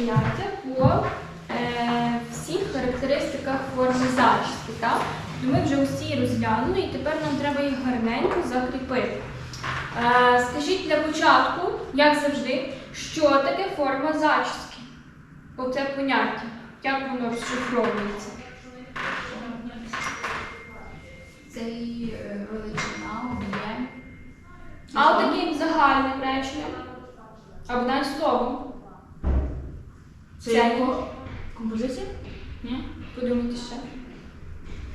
заняття по е, всіх характеристиках форми зачіски. Так? Ми вже усі розглянули і тепер нам треба їх гарненько закріпити. Е, скажіть для початку, як завжди, що таке форма зачіски? Оце поняття. Як воно розшифровується? Це її е, величина, об'єм. А от таким загальним реченням? Або навіть словом. Це Це його композиція? Ні? Подумайте ще.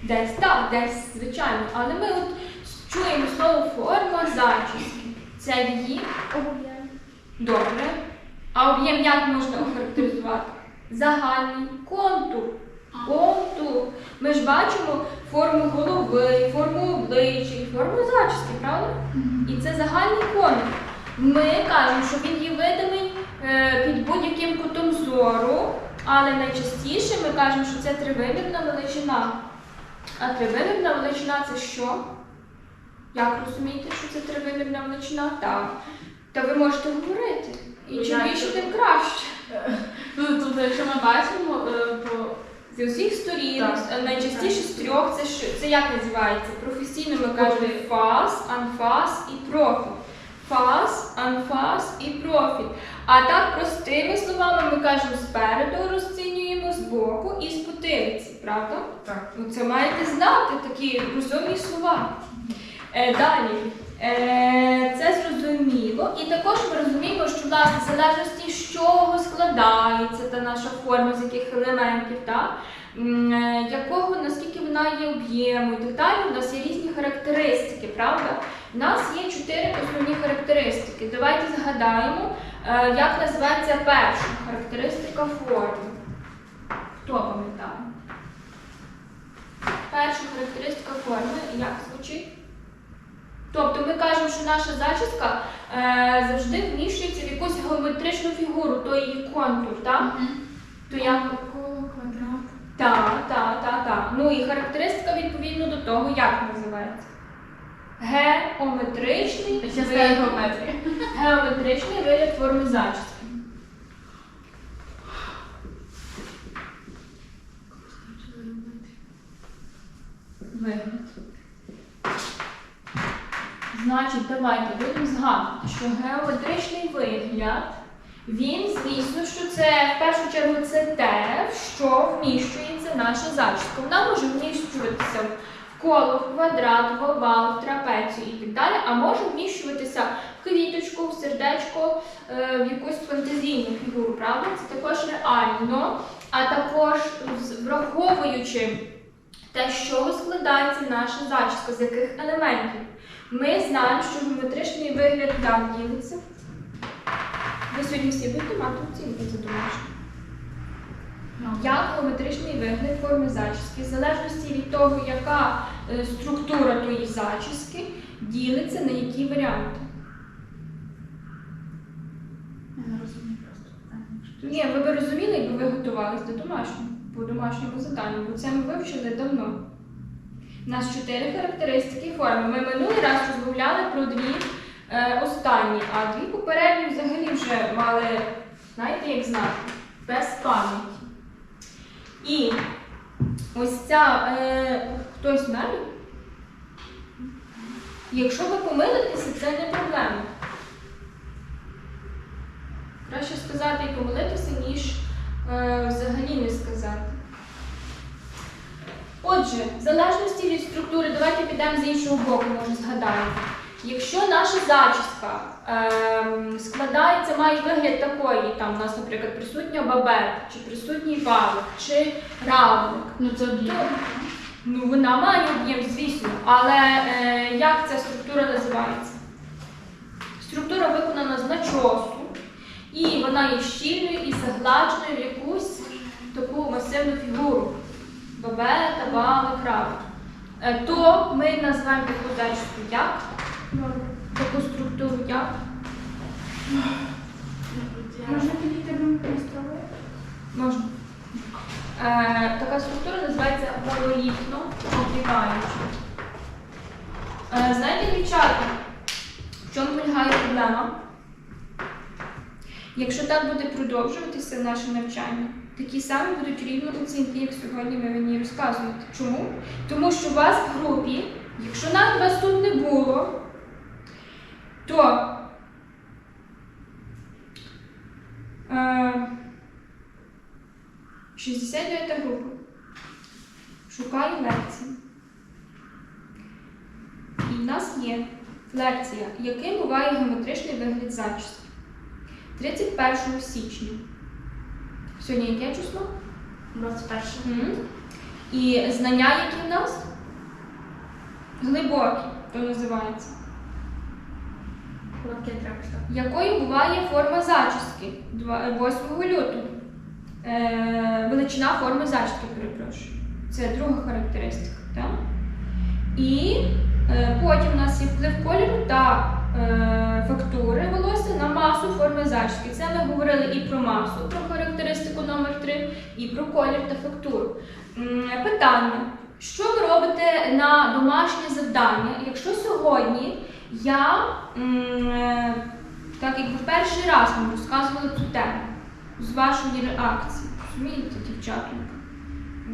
Десь так, десь, звичайно. Але ми от чуємо слово форма зачіски. Це її Об'єм. добре. А об'єм як можна охарактеризувати? Загальний контур. Контур. Ми ж бачимо форму голови, форму обличчя і форму зачіски, правда? І це загальний контур. Ми кажемо, що він є видимий під будь-яким кутом зору, але найчастіше ми кажемо, що це тривимірна величина. А тривимірна величина це що? Як розумієте, що це тривимірна величина? Так. Та ви можете говорити. І чим більше, тим краще. Ну, тобто, якщо ми бачимо, е, то З усіх сторін, Так. е, найчастіше з трьох, це що? Це як називається? Професійно ми кажемо фас, анфас і профіль. Фас, анфас і профіль. А так простими словами ми кажемо спереду розцінюємо, збоку і з потилиці, правда? так. Ну, це маєте знати такі розумні слова. Е, далі. Е, це зрозуміло. І також ми розуміємо, що власне в залежності з чого складається та наша форма, з яких елементів, так? М, е, якого, наскільки вона є об'єму і так далі, у нас є різні характеристики, правда? У нас є чотири основні характеристики. Давайте згадаємо, е, як називається перша характеристика форми. Хто пам'ятає? Перша характеристика форми як звучить? Тобто ми кажемо, що наша зачіска е, завжди вміщується в якусь геометричну фігуру, то її контур, так? То як? Коло, квадрат. Так, так, так, так. Ну і характеристика відповідно до того, як називається. Геометричний вигляд- геометричний вигляд форми зачіски. Вигляд. Значить, давайте будемо згадувати, що геометричний вигляд, він, звісно, що це в першу чергу це те, що вміщується наша зачіска. Вона може вміщуватися коло, квадрат, в овал, в трапецію і так далі, а може вміщуватися в квіточку, в сердечко, е, в якусь фантазійну фігуру, правда? Це також реально, а також враховуючи те, чого складається наша зачіска, з яких елементів. Ми знаємо, що геометричний вигляд як ділиться. Ви сьогодні всі будете мати оцінки за домашнє. Як геометричний вигляд форми зачіски, в залежності від того, яка е, структура тої зачіски, ділиться на які варіанти. Я не розумію просто Ні, ви б розуміли, якби ви готувалися до домашнього, по домашньому заданню, бо це ми вивчили давно. У нас чотири характеристики форми. Ми минулий раз розмовляли про дві е, останні, а дві попередні взагалі вже мали, знаєте, як знати, без пам'яті. І ось ця е, хтось знає? Якщо ви помилитеся, це не проблема. Краще сказати і помилитися, ніж е, взагалі не сказати. Отже, в залежності від структури, давайте підемо з іншого боку, може згадаємо. Якщо наша зачіска ем, складається, має вигляд такої, там у нас, наприклад, присутня бабет, чи присутній валик, чи равлик, Ну, це об'єм. Ну, вона має об'єм, звісно, але е, як ця структура називається? Структура виконана з начосу, і вона є щільною і загладженою в якусь таку масивну фігуру. Бабета, вали, краб. Е, то ми називаємо таку зачіску як? Таку структуру як? Можна підійти мікроскопу? Можна. Е, така структура називається монолітно обвіваюча. Е, знаєте, дівчата, в чому полягає проблема? Якщо так буде продовжуватися наше навчання, такі самі будуть рівно оцінки, як сьогодні ви мені розказуєте. Чому? Тому що у вас в групі, якщо навіть вас тут не було, то е, 69 група. Шукаю лекції. І в нас є лекція, яким буває геометричний вигляд зачіски. 31 січня. Сьогодні яке число? 21. Мгм. І знання, які в нас? Глибокі, то називається. Якою буває форма зачіски 8 лютого? Е, величина форми зачіски, перепрошую. Це друга характеристика. Так? І е, потім у нас є вплив кольору та е, фактури волосся на масу форми зачіски. Це ми говорили і про масу, про характеристику номер 3 і про колір та фактуру. М, Питання: що ви робите на домашнє завдання, якщо сьогодні я е, так якби перший раз вам розказувала цю тему з вашої реакції. Розумієте, дівчатонька?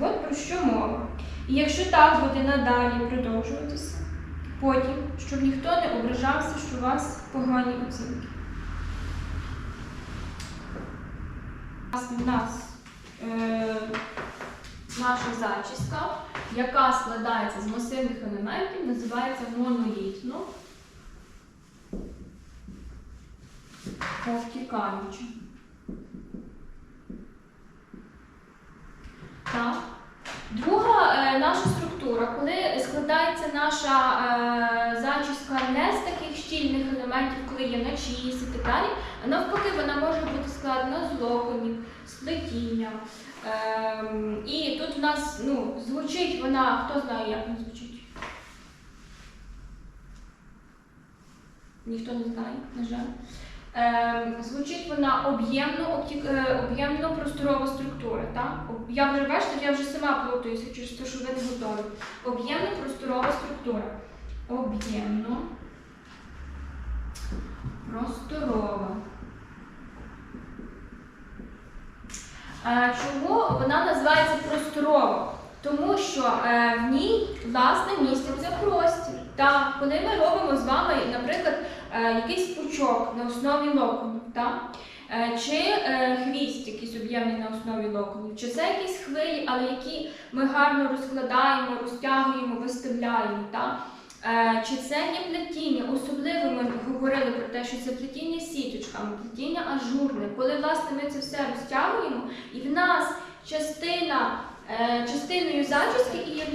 От про що мова. І якщо так буде надалі продовжуватися, потім, щоб ніхто не ображався, що у вас погані оцінки. У нас е, наша зачіска, яка складається з масивних елементів, називається монолітно. Обтікаючи. Так. Друга е, наша структура, коли складається наша е, зачіска не з таких щільних елементів, коли є начіс і так далі, а навпаки, вона може бути складена з локонів, з плетіння. Ем, і тут в нас ну, звучить вона, хто знає, як вона звучить? Ніхто не знає, на жаль. Ем, звучить вона об'ємно, е, об'ємно просторова структура. Так? Я вже бачите, я вже сама плутаюся через те, що ви не готові. Об'ємно просторова структура. Об'ємно просторова. Е, Чому вона називається просторова? Тому що е, в ній власне міститься простір. Та коли ми робимо з вами, наприклад, якийсь пучок на основі локонів, та? Е, чи е, хвіст якийсь об'ємний на основі локонів, чи це якісь хвилі, але які ми гарно розкладаємо, розтягуємо, виставляємо. Та? Е, Чи це є плетіння? Особливо ми говорили про те, що це плетіння сіточками, плетіння ажурне. Коли власне ми це все розтягуємо, і в нас е, частиною зачіски і є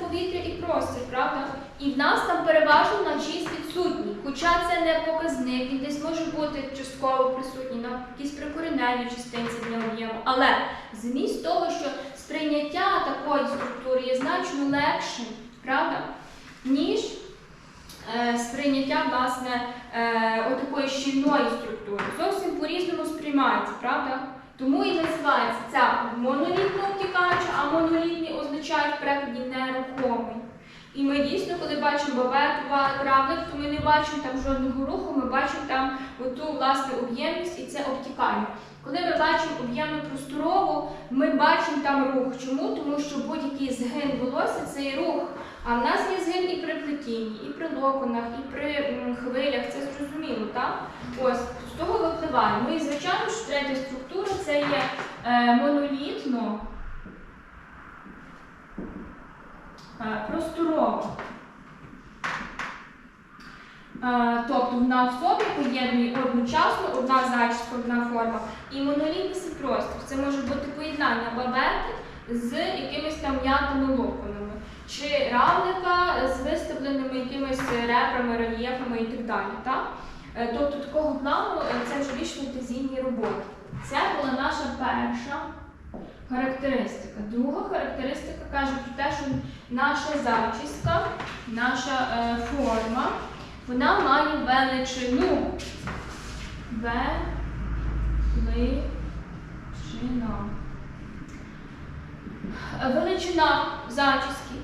повітря і простір, правда? І в нас там переважно начіс відсутній. Хоча це не показник, він десь може бути частково присутній на якійсь прикореневій частинці для об'єму. Але зміст того, що сприйняття такої структури є значно легшим, правда? ніж е, сприйняття власне е, отакої щільної структури. Зовсім по-різному сприймається, правда? Тому і називається ця монолітно обтікаюча, а монолітні означають в перекладі нерухомий. І ми дійсно, коли бачимо кравлик, то ми не бачимо там жодного руху, ми бачимо там оту власне об'ємність і це обтікання. Коли ми бачимо об'ємну просторову, ми бачимо там рух. Чому? Тому що будь-який згин волосся це є рух. А в нас є згин і при плетінні, і при локонах, і при хвилях, це зрозуміло, так? Ось, з того випливає. Ну і звичайно, що третя структура це є е, монолітно е, просторова. Е, тобто вона в собі поєднує одночасно одна зачіска, одна форма і монолітність і простір. Це може бути поєднання бабети з якимись там м'ятими локонами, чи равлика з виставленими якимись ребрами, рельєфами і так далі. Так? Е, Тобто такого плану це вже більш фантазійні роботи. Це була наша перша характеристика. Друга характеристика каже про те, що наша зачіска, наша е, форма, вона має величину. Величина. Величина зачіски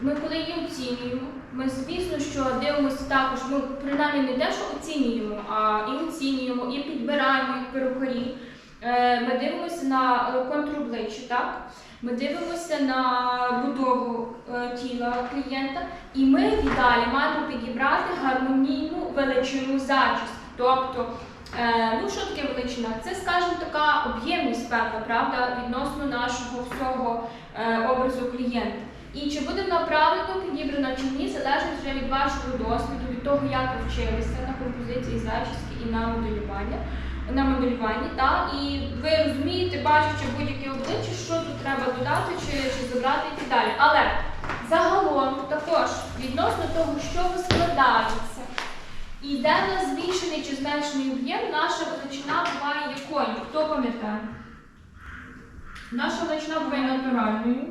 Ми коли її оцінюємо, ми звісно, що дивимося також, ми принаймні не те, що оцінюємо, а і оцінюємо, і підбираємо як перукарі. Е, Ми дивимося на контур обличчя, так? Ми дивимося на будову е, тіла клієнта, і ми в ідеалі маємо підібрати гармонійну величину зачіску. Тобто, е, ну що таке величина? Це, скажімо, така об'ємність певна, правда, відносно нашого всього образу клієнта. І чи буде вона правильно підібрана чи ні, залежить вже від вашого досвіду, від того, як ви вчилися на композиції зачіски і на моделювання. На моделюванні, та і ви розумієте, бачачи будь-яке обличчя, що тут треба додати чи, чи забрати і так далі. Але загалом також відносно того, що ви складається, і де в збільшений чи зменшений об'єм, наша величина буває якою? Хто пам'ятає? Наша величина буває натуральною.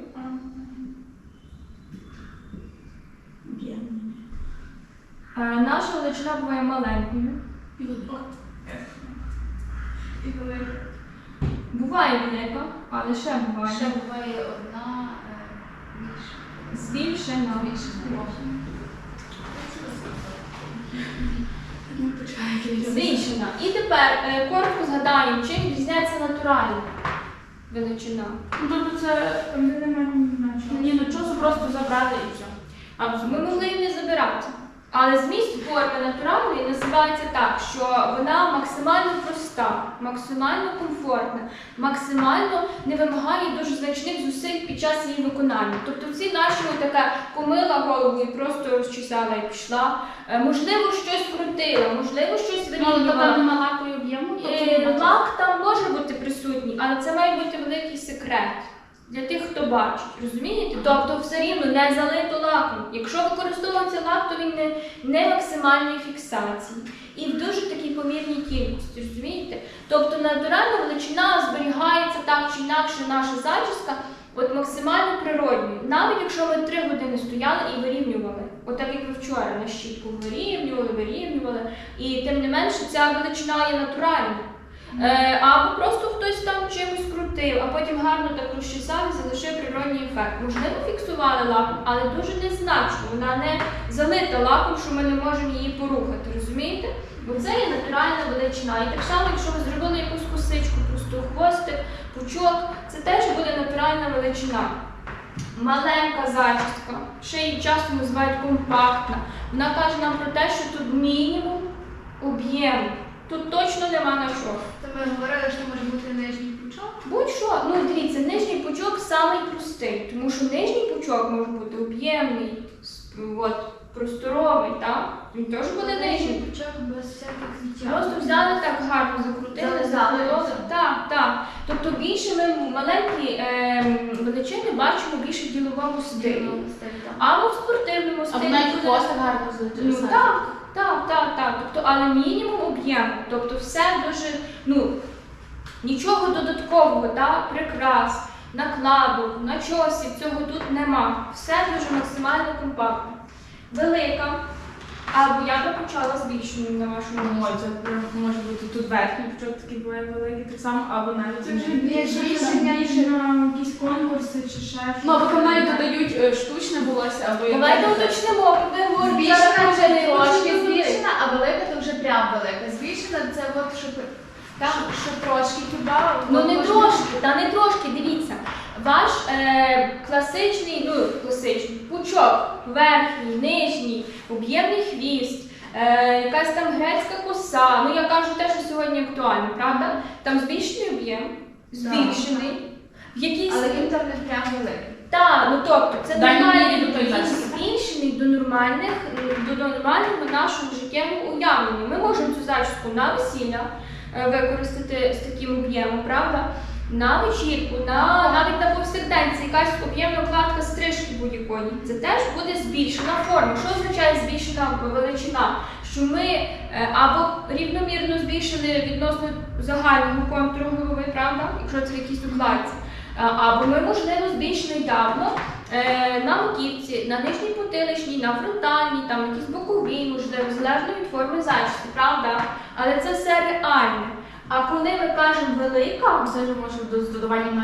Е, Наша величина буває маленькою. Буває велика, але ще буває. Ще буває одна е, більша. Збільшена. Збільшена. І тепер е, коротко згадаємо, чим відрізняється натуральна величина. Ну, тобто це де немає нічого. ні до чого, просто забрали і все. Ми могли її не забирати. Але зміст форми натуральної називається так, що вона максимально проста, максимально комфортна, максимально не вимагає дуже значних зусиль під час її виконання. Тобто ці наші така помила голову і просто розчесала і пішла. Е, Можливо, щось крутила, можливо, щось Ну, вирівнювала. і об'єму, Е, Лак там може бути присутній, але це має бути великий секрет для тих, хто бачить. Розумієте? Тобто все рівно не залито лаком. Якщо використовується то він не, не максимальної фіксації і в дуже такій помірній кількості. Розумієте? Тобто натуральна величина зберігається так чи інакше наша зачіска. От максимально природньою, навіть якщо ми три години стояли і вирівнювали, от так як ви вчора на щітку вирівнювали, вирівнювали, і тим не менше ця величина є натуральна. Е, або просто хтось там чимось крутив, а потім гарно так розчесав і залишив природній ефект. Можливо, фіксували лаком, але дуже незначно. Вона не залита лаком, що ми не можемо її порухати, розумієте? Бо це є натуральна величина. І так само, якщо ви зробили якусь косичку, просто хвостик, пучок, це теж буде натуральна величина. Маленька зачістка, ще її часто називають компактна. Вона каже нам про те, що тут мінімум об'єму. Тут точно нема на що. То ми говорили, що може бути нижній пучок. Будь-що, ну дивіться, нижній пучок самий простий, тому що нижній пучок може бути об'ємний, от, просторовий, так? Він теж буде нижній. пучок без всяких звичайних. Просто взяли так гарно, закрутили, все. Так, так. Тобто більше ми маленькі ем, величини бачимо більше в діловому стилі. Або в спортивному стилі. як буде- хвостик гарно Ну так, так, так, так. Тобто, але мінімум об'єму. Тобто все дуже, ну, нічого додаткового, так, прикрас, накладок, начосів, цього тут нема. Все дуже максимально компактно. Велика. Або я би почала з більшою на вашому прям може бути тут верхній пучок такий буває великий, так само, або навіть Це вже більше більше на якісь конкурси чи ще. Ну, або там навіть додають е, штучне волосся, або Давайте уточнимо, ви говорите Збільшена вже не трошки збільшена, а велика то вже прям велика. Збільшена це от що, Так. що, що трошки хіба. Ну не трошки, та не трошки, дивіться. Ваш е, класичний, ну класичний пучок, верхній, нижній, об'ємний хвіст, е, якась там грецька коса. Ну я кажу те, що сьогодні актуально, правда? Там збільшений об'єм, збільшений. В якійсь Але він там не прям великий. так, ну тобто це Дай мені нормальний до той він зачіски. збільшений до нормальних, до нормального нашого життєвого уявлення. Ми можемо цю зачіску на весілля е, використати з таким об'ємом, правда? На вечірку, на навіть на повсякденці, якась об'ємна вкладка стрижки будь-якої. Це теж буде збільшена форма. Що означає збільшена величина? Що ми е, або рівномірно збільшили відносно загального контуру голови, правда? Якщо це в якійсь укладці. Або ми, можливо, збільшили явно е, на маківці, на нижній потиличній, на фронтальній, там якісь бокові, можливо, залежно від форми зачіски, правда? Але це все реально. А коли ми кажемо велика, Це ж може до- з додаванням на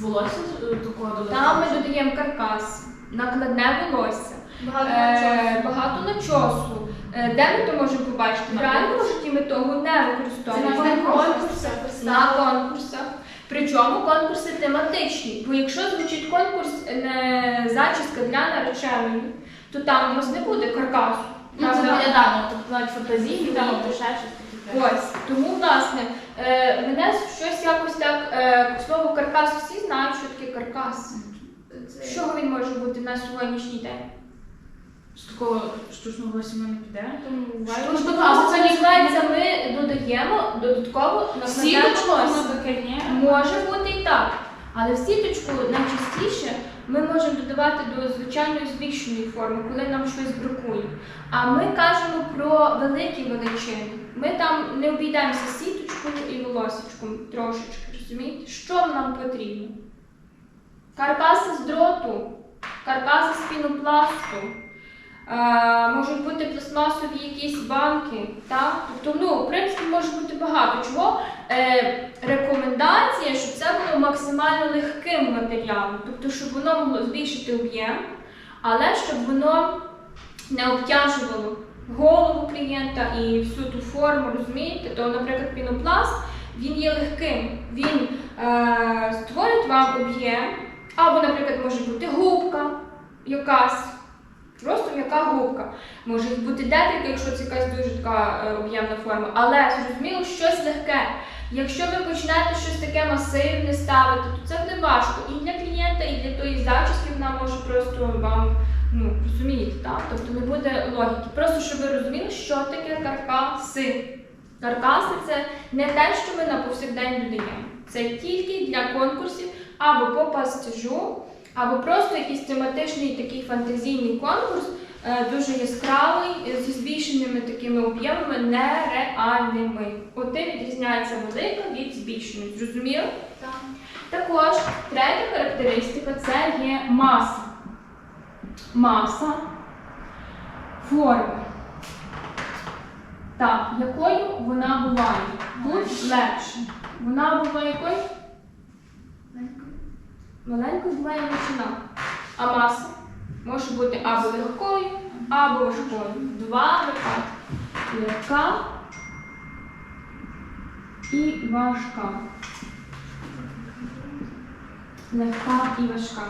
волосся е, такого додати. там ми додаємо каркас. накладне волосся, Багато е, багато начосу. Е, Де ми то можемо побачити? В реальному житті ми того не використовуємо. на конкурсах, На конкурсах. Причому конкурси тематичні. Бо якщо звучить конкурс не зачіска для нареченої, то там у нас не буде каркасу. Ну, це виглядано, тобто навіть фантазійні, Так. там, ще щось. Ось тому, власне, е, мене щось якось так е, слово каркас всі знають, що таке каркас. З чого він може бути на сьогоднішній день? З такого штучного ми не піде, тому це називається, ми додаємо додатково таке ні. Може бути і так. Але в сіточку найчастіше ми можемо додавати до звичайної збільшеної форми, коли нам щось бракує. А ми кажемо про великі величини. Ми там не обійдемося сіточкою і волосечком трошечки, розумієте? Що нам потрібно? Каркаси з дроту, каркаси з пінопласту. Можуть бути пластмасові якісь банки, так? Тобто, ну, в принципі, може бути багато чого. Е, рекомендація, щоб це було максимально легким матеріалом, тобто, щоб воно могло збільшити об'єм, але щоб воно не обтяжувало голову клієнта і всю ту форму, розумієте? То, наприклад, пінопласт він є легким, він е, створить вам об'єм, або, наприклад, може бути губка якась. Просто м'яка губка. Може бути декілька, якщо це якась дуже така е, об'ємна форма. Але зрозуміло, щось легке. Якщо ви почнете щось таке масивне ставити, то це буде важко і для клієнта, і для тої зачіски вона може просто вам ну, розумієте, так? Тобто не буде логіки. Просто щоб ви розуміли, що таке каркаси. Каркаси це не те, що ми на повсякдень додаємо. Це тільки для конкурсів або по пастежу, або просто якийсь тематичний такий фантазійний конкурс, е, дуже яскравий, е, зі збільшеними такими об'ємами нереальними. От тим відрізняється велика від збільшеної. Зрозуміло? Так. Також третя характеристика це є маса. Маса форми. Так, якою вона буває? Тут легше. Вона буває якою? Маленькою буває величина. А маса може бути або легкою, або важкою. Два випадки. Легка і важка. Легка і важка.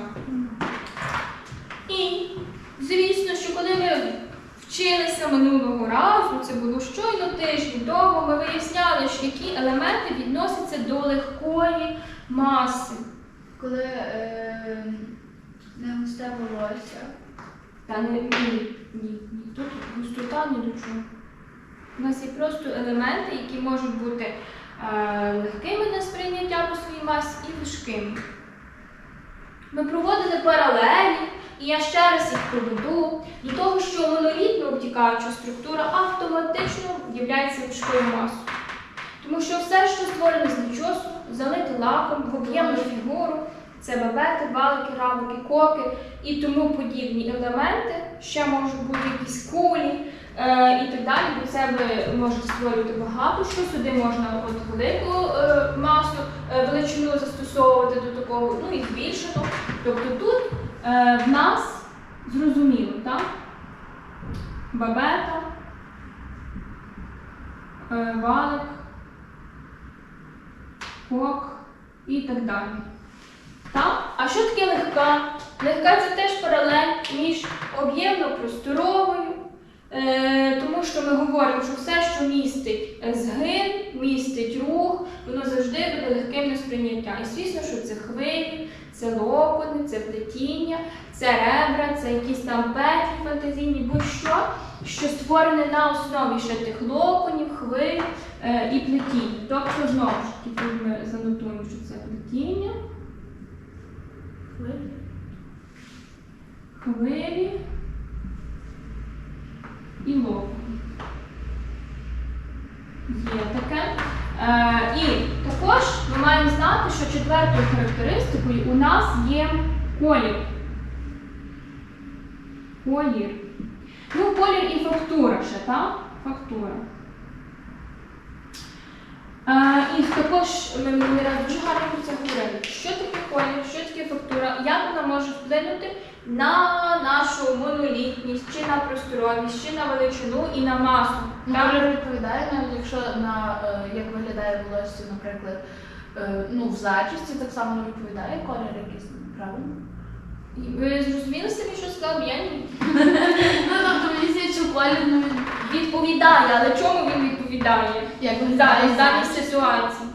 І, звісно, що коли ми вчилися минулого разу, це було щойно тиждень тому, ми виясняли, що які елементи відносяться до легкої маси. Коли е, не густе волосся. Та не ні, ні, ні. Тут густота ні до чого. У нас є просто елементи, які можуть бути е, легкими на сприйняття по своїй масі і важкими. Ми проводили паралелі, і я ще раз їх проведу до того, що монолітно обтікаюча структура автоматично є важкою масою. Тому що все, що створене з залите лаком в фігуру, це бабети, балики, равлики, коки і тому подібні елементи, ще можуть бути якісь кулі е, і так далі. Це ви можете створювати багато що. Сюди можна от велику е, масу, е, величину застосовувати до такого, ну і збільшену. Тобто тут е, в нас зрозуміло, так? Бабета, е, валик, кок і так далі. Так? А що таке легка? Легка це теж паралель між об'ємно-просторовою, е, тому що ми говоримо, що все, що містить е, згин, містить рух, воно завжди буде легким на сприйняття. І звісно, що це хвилі, це локони, це плетіння, це ребра, це якісь там петлі фантазійні, будь-що, що створене на основі ще тих локонів, хвиль е, і плетіння. Тобто, знову ж таки, тут ми занотуємо, що це плетіння. Хвилі. Хвилі і локони. Є таке. Е, і також ми маємо знати, що четвертою характеристикою у нас є колір. Колір. Ну, колір і фактура ще, так? Фактура. Е, і також ми раз дуже гарно про це говорили. Що таке колір, що таке фактура, як вона може вплинути на нашу монолітність, чи на просторовість, чи на величину і на масу. Ну? Колір відповідає, навіть якщо на е, як виглядає волосся, наприклад, е, ну в зачісті, так само не відповідає колір якийсь, правильно? Ви зрозуміли самі, що сказав? Я ні. Ну тобто мені здається, що ну, Відповідає, але чому він відповідає? як в виглядає даній- ситуації.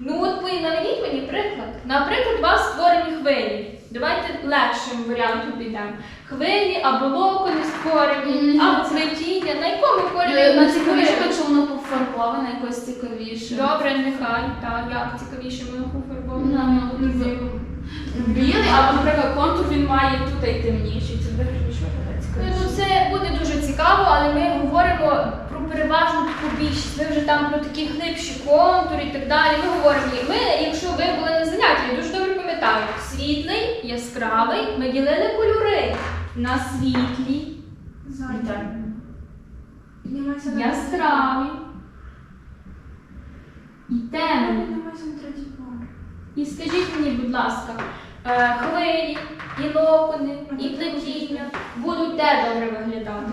Ну от ви наведіть мені приклад. Наприклад, у вас створені хвилі. Давайте легшим варіантом підемо. Хвилі або локони створені, або плетіння. На якому кольорі Е, На цікавіше, створили? воно пофарбоване, якось цікавіше. Добре, нехай. Так, як цікавіше ми пофарбовано. Білий, або, наприклад, контур він має тут і темніший. Це буде виглядає Ну, це буде дуже цікаво, але ми говоримо про переважну таку більшість. Ми вже там про такі глибші контури і так далі. Ми говоримо, ми, якщо ви були на занятті, я дуже добре пам'ятаю, світлий, яскравий, ми ділили кольори на світлі. Яскраві і темні. На. І скажіть мені, будь ласка, е, хвилі, і локони, і плетіння будуть де добре виглядати?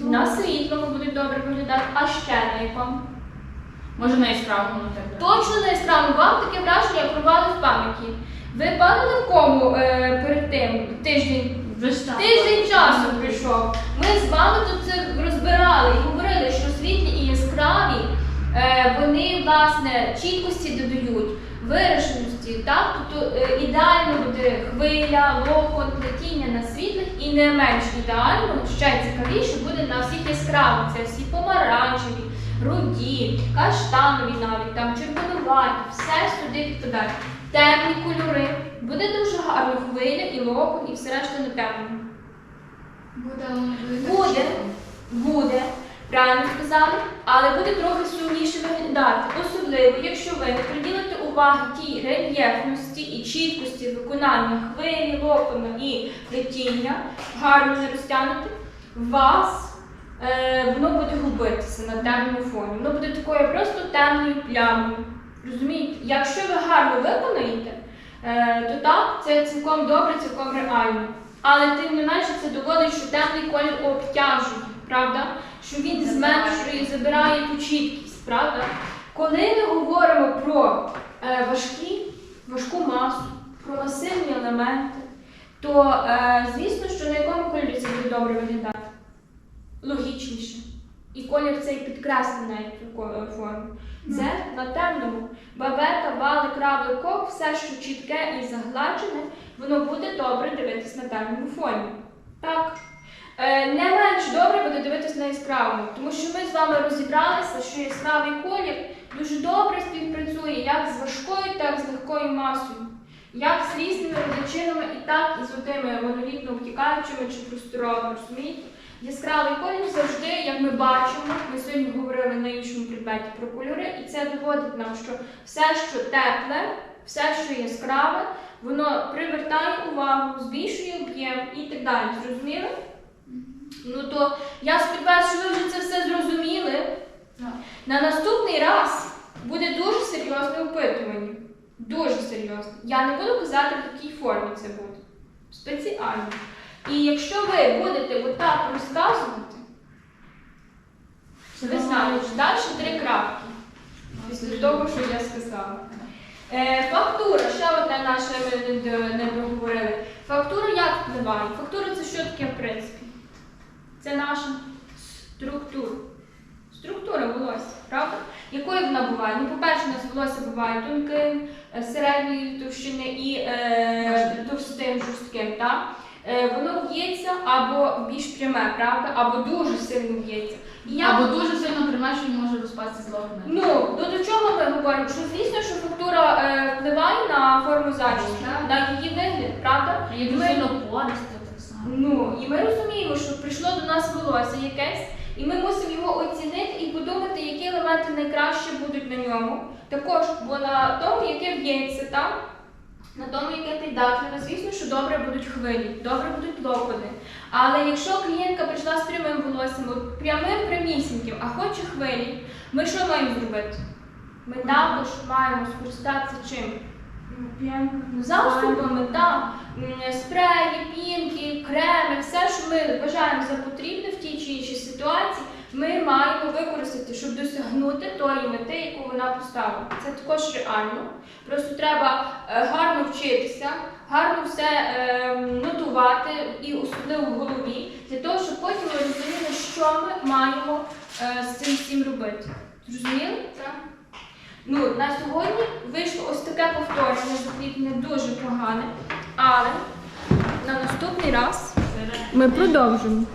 На світлому будуть добре виглядати, а ще на якому? Може на яскравому так. Точно не яскраво. Вам таке враження провали в пам'яті. Ви падали в кому е, перед тим тиждень? Тиждень часу прийшов. Ми з вами тут це розбирали і говорили, що світлі і яскраві е, вони власне чіткості додають, вираженості, так? Тобто е, ідеально буде хвиля, локон, плетіння на світлих і не менш ідеально, ще цікавіше буде на всіх яскравих. Це всі помаранчеві, руді, каштанові навіть, там червонуваті, все сюди підпадає. Темні кольори. Буде дуже гарно хвиля і локон, і все решта не темно. Буде, буде. Буде, буде, правильно сказали, але буде трохи сумніше виглядати. Особливо, якщо ви не приділите уваги тій рельєфності і чіткості виконання хвилі, локона і плетіння, гарно не розтягнути, вас е, воно буде губитися на темному фоні. Воно буде такою просто темною плямою. Розумієте? Якщо ви гарно виконаєте, е, то так, це цілком добре, цілком реально. Але тим не менше це доводить, що темний колір обтяжує, правда? Що він зменшує, забирає ту чіткість, правда? Коли ми говоримо про важкі, важку масу, про масивні елементи, то е, звісно, що на якому кольорі це буде добре виглядати? Логічніше. І колір цей підкреслений цю ко- форму. Це на темному. Бабета, валик, равлик, кок, все, що чітке і загладжене, воно буде добре дивитись на темному фоні. Так. Е, не менш добре буде дивитись на яскравому, тому що ми з вами розібралися, що яскравий колір дуже добре співпрацює як з важкою, так і з легкою масою, як з різними величинами, і так і з отими монолітно обтікаючими чи просторовими, розумієте? Яскравий колір завжди, як ми бачимо, ми сьогодні говорили на іншому предметі про кольори, і це доводить нам, що все, що тепле, все, що яскраве, воно привертає увагу, збільшує об'єм і так далі. Зрозуміли? Ну то я сподіваюся, що ви вже це все зрозуміли. На наступний раз буде дуже серйозне опитування. Дуже серйозне. Я не буду казати, в якій формі це буде. Спеціально. І якщо ви будете отак розказувати, ви знаєте, далі три крапки. Після того, що я сказала. Е, фактура, ще одне наше ми не, договорили. Фактура як впливає? Фактура це що таке в принципі? Це наша структура. Структура волосся, правда? Якою вона буває? Ну, по-перше, у нас волосся буває тонким, е, середньої товщини і е, товстим, жорстким. Так? Е, воно в'ється або більш пряме, правда? Або дуже сильно в'ється. І я Або дуже сильно приймеш, він може розпасти з логне. Ну, то до чого ми говоримо? Що звісно, що фактура е, впливає на форму зачіски, Так. на її вигляд, правда? А як Ми- сильно пористо, так само. Ну, і ми розуміємо, що прийшло до нас волосся якесь, і ми мусимо його оцінити і подумати, які елементи найкраще будуть на ньому. Також, бо на тому, яке в'ється там, на тому, яке піддатливе, звісно, що добре будуть хвилі, добре будуть локони. Але якщо клієнтка прийшла з прямим волоссям, прямим прямісіньким, а хоче хвилі, ми що маємо зробити? Ми також маємо скористатися чим? П'янка. засобами, так, спреї, пінки, креми, все, що ми вважаємо за потрібне в тій чи іншій ситуації, ми маємо використати, щоб досягнути тої мети, яку вона поставила. Це також реально. Просто треба е, гарно вчитися, гарно все е, нотувати і особливо в голові, для того, щоб потім ми розуміли, що ми маємо е, з цим всім робити. Зрозуміли? Так. Ну, на сьогодні вийшло ось таке повторення, закріплене дуже погане, але на наступний раз ми продовжимо.